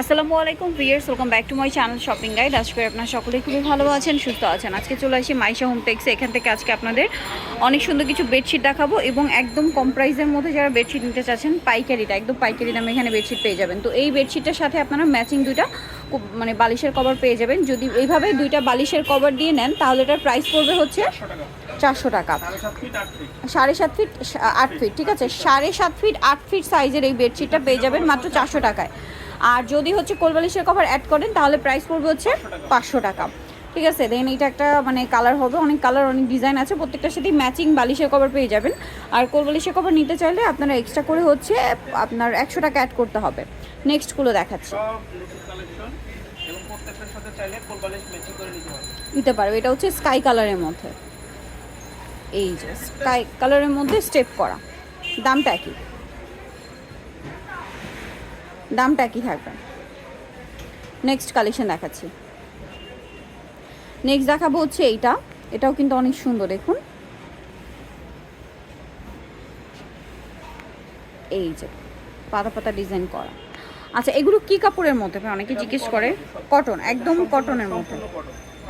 আসসালামু আলাইকুম viewers welcome back to my channel shopping guide আজকে আপনারা সকলেই খুবই ভালো আছেন, সুস্থ আছেন। আজকে চলে আসি মাইশা হোম টেক্সে এখান থেকে আজকে আপনাদের অনেক সুন্দর কিছু বেডশিট দেখাবো এবং একদম কম প্রাইসের মধ্যে যারা বেডশিট নিতে চাচ্ছেন, পাইকারিটা, একদম পাইকারি দামে এখানে বেডশিট পেয়ে যাবেন। তো এই বেডশিটটার সাথে আপনারা ম্যাচিং দুইটা মানে বালিশের কভার পেয়ে যাবেন। যদি এইভাবে দুইটা বালিশের কভার দিয়ে নেন, তাহলে এটার প্রাইস পড়বে হচ্ছে চারশো টাকা। সাড়ে সাত ফিট আট ফিট ঠিক আছে? সাড়ে সাত ফিট আট ফিট সাইজের এই বেডশিটটা পেয়ে যাবেন মাত্র চারশো টাকায়। আর যদি হচ্ছে কোলবালিশের কভার অ্যাড করেন তাহলে প্রাইস পড়বে হচ্ছে পাঁচশো টাকা। ঠিক আছে দেন এটা একটা মানে কালার হবে অনেক কালার অনেক ডিজাইন আছে প্রত্যেকটার সাথেই ম্যাচিং বালিশের কভার পেয়ে যাবেন। আর কোলবালিশের কভার নিতে চাইলে আপনারা এক্সট্রা করে হচ্ছে আপনার একশো টাকা অ্যাড করতে হবে। নেক্সটগুলো দেখাচ্ছি। নিতে পারবে এটা হচ্ছে স্কাই কালারের মধ্যে। এই যে স্কাই কালারের মধ্যে স্টেপ করা। দামটা কি দামটা একই থাকবে? নেক্সট কালেকশন দেখাচ্ছি। নেক্সট দেখাবো হচ্ছে এইটা। এটাও কিন্তু অনেক সুন্দর দেখুন। এই যে পাতা পাতা ডিজাইন করা। আচ্ছা এগুলো কি কাপড়ের মধ্যে? অনেকে জিজ্ঞেস করে। কটন একদম কটনের মধ্যে।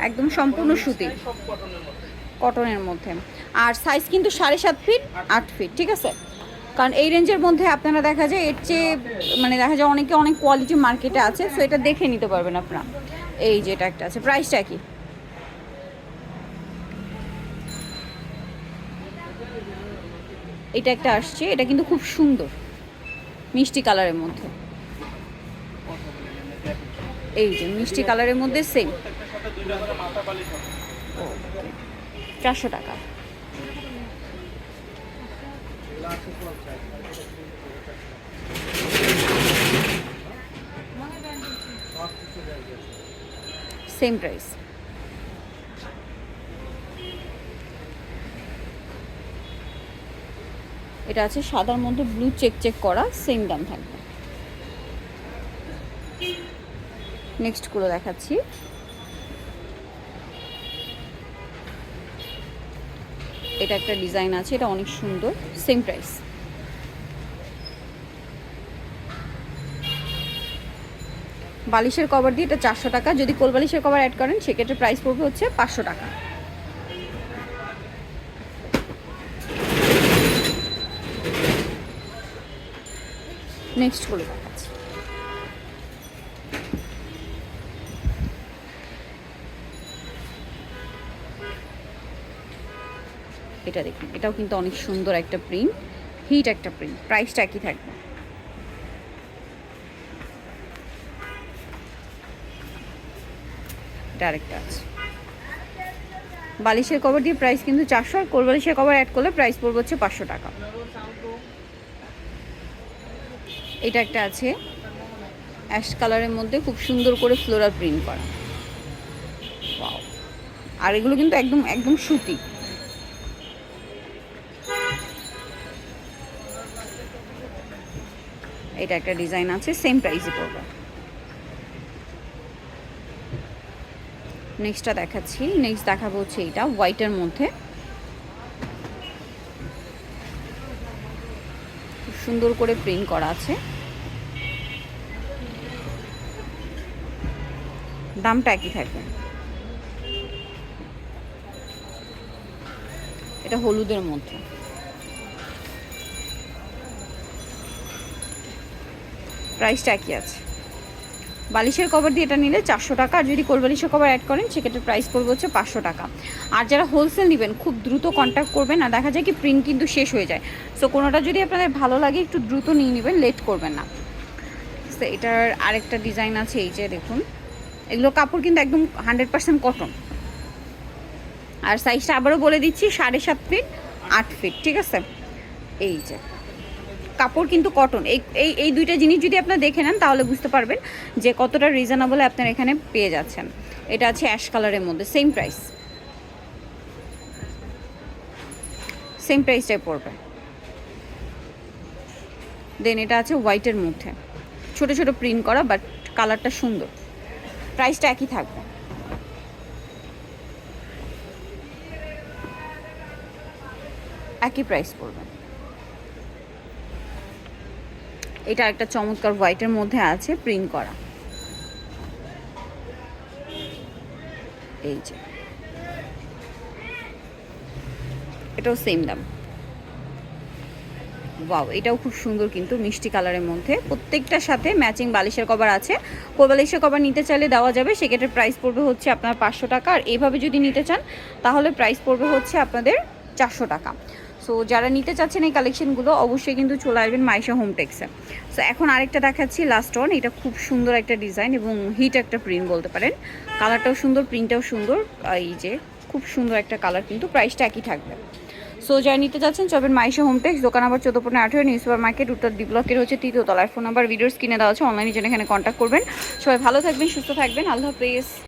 একদম সম্পূর্ণ সুতি। কটনের মধ্যে। আর সাইজ কিন্তু সাড়ে সাত ফিট আট ফিট ঠিক আছে? কারণ এই রেঞ্জের মধ্যে আপনারা দেখা যায় এর চেয়ে মানে দেখা যায় অনেকে অনেক কোয়ালিটি মার্কেটে আছে সো এটা দেখে নিতে পারবেন আপনারা। এই যে এটা একটা আছে প্রাইসটা কি? এটা একটা আসছে, এটা কিন্তু খুব সুন্দর, মিষ্টি কালারের মধ্যে। এই যে মিষ্টি কালারের মধ্যে সেম চারশো টাকা। সেম প্রাইস এটা আছে সাদার মধ্যে ব্লু চেক চেক করা সেম দাম থাকবে। নেক্সটগুলো দেখাচ্ছি। এটা একটা ডিজাইন আছে, এটা অনেক সুন্দর, সেম প্রাইস। বালিশের কভার দিয়ে এটা চারশো টাকা, যদি কোল বালিশের কভার অ্যাড করেন, সেক্ষেত্রে প্রাইস পড়বে হচ্ছে পাঁচশো টাকা। নেক্সটগুলো দেখাচ্ছি। এটা দেখুন, এটাও কিন্তু অনেক সুন্দর একটা প্রিন্ট হিট একটা প্রিন্ট প্রাইসটা একই থাকবে। আছে। বালিশের কভার দিয়ে প্রাইস কিন্তু চারশো, আর কোল বালিশের কভার অ্যাড করলে প্রাইস পড়বে হচ্ছে পাঁচশো টাকা। এটা একটা আছে অ্যাশ কালারের মধ্যে খুব সুন্দর করে ফ্লোরাল প্রিন্ট করা! আর এগুলো কিন্তু একদম একদম সুতি। এটা একটা ডিজাইন আছে সেম প্রাইসে পড়বে। নেক্সটটা দেখাচ্ছি। নেক্সট দেখাবো হচ্ছে এটা হোয়াইটের মধ্যে। সুন্দর করে প্রিন্ট করা আছে। দামটা একই থাকবে। এটা হলুদের মধ্যে। প্রাইসটা একই আছে। বালিশের কভার দিয়ে এটা নিলে চারশো টাকা, আর যদি কোলবালিশের কভার অ্যাড করেন, সেক্ষেত্রে প্রাইস পড়বে হচ্ছে পাঁচশো টাকা। আর যারা হোলসেল নেবেন, খুব দ্রুত কন্ট্যাক্ট করবেন, আর দেখা যায় কি প্রিন্ট কিন্তু শেষ হয়ে যায়। সো কোনোটা যদি আপনাদের ভালো লাগে, একটু দ্রুত নিয়ে নেবেন লেট করবেন না। তো এটার আরেকটা ডিজাইন আছে, এই যে দেখুন। এগুলো কাপড় কিন্তু একদম হান্ড্রেড পার্সেন্ট কটন আর সাইজটা আবারও বলে দিচ্ছি, সাড়ে সাত ফিট আট ফিট ঠিক আছে? এই যে। কাপড় কিন্তু কটন এই এই এই দুইটা জিনিস যদি আপনারা দেখে নেন, তাহলে বুঝতে পারবেন যে কতটা রিজনেবল আপনারা এখানে পেয়ে যাচ্ছেন। এটা আছে অ্যাশ কালারের মধ্যে সেম প্রাইস সেম প্রাইসটাই পড়বে। দেন এটা আছে হোয়াইটের মধ্যে। ছোট ছোট প্রিন্ট করা বাট কালারটা সুন্দর। প্রাইসটা একই থাকবে। একই প্রাইস পড়বে। এটা একটা চমৎকার হোয়াইটের মধ্যে আছে প্রিন্ট করা। এই যে। এটাও সেম দাম। বাও এটাও খুব সুন্দর কিন্তু মিষ্টি কালারের মধ্যে। প্রত্যেকটার সাথে ম্যাচিং বালিশের কভার আছে। বালিশের কভার নিতে চাইলে দেওয়া যাবে, সেক্ষেত্রে প্রাইস পড়বে হচ্ছে আপনার পাঁচশো টাকা। আর এইভাবে যদি নিতে চান, তাহলে প্রাইস পড়বে হচ্ছে আপনাদের চারশো টাকা। সো যারা নিতে চাচ্ছেন এই কালেকশনগুলো অবশ্যই কিন্তু চলে আসবেন মাইশা হোম টেক্সে সো এখন আরেকটা দেখাচ্ছি লাস্ট অন এটা খুব সুন্দর একটা ডিজাইন এবং হিট একটা প্রিন্ট বলতে পারেন। কালারটাও সুন্দর প্রিন্টটাও সুন্দর। এই যে, খুব সুন্দর একটা কালার কিন্তু প্রাইসটা একই থাকবে। সো যারা নিতে যাচ্ছেন চবেন মাইশো হোমটেক্স দোকান আবার চোদ্দ পনেরো আঠেরো নিউ সুপার মার্কেট উত্তর ডি ব্লকের হচ্ছে তৃতীয় তলার ফোন নাম্বার ভিডিওস কিনে দেওয়া আছে অনলাইনে জন্য এখানে কন্ট্যাক্ট করবেন। সবাই ভালো থাকবেন, সুস্থ থাকবেন। আল্লাহ হাফেজ।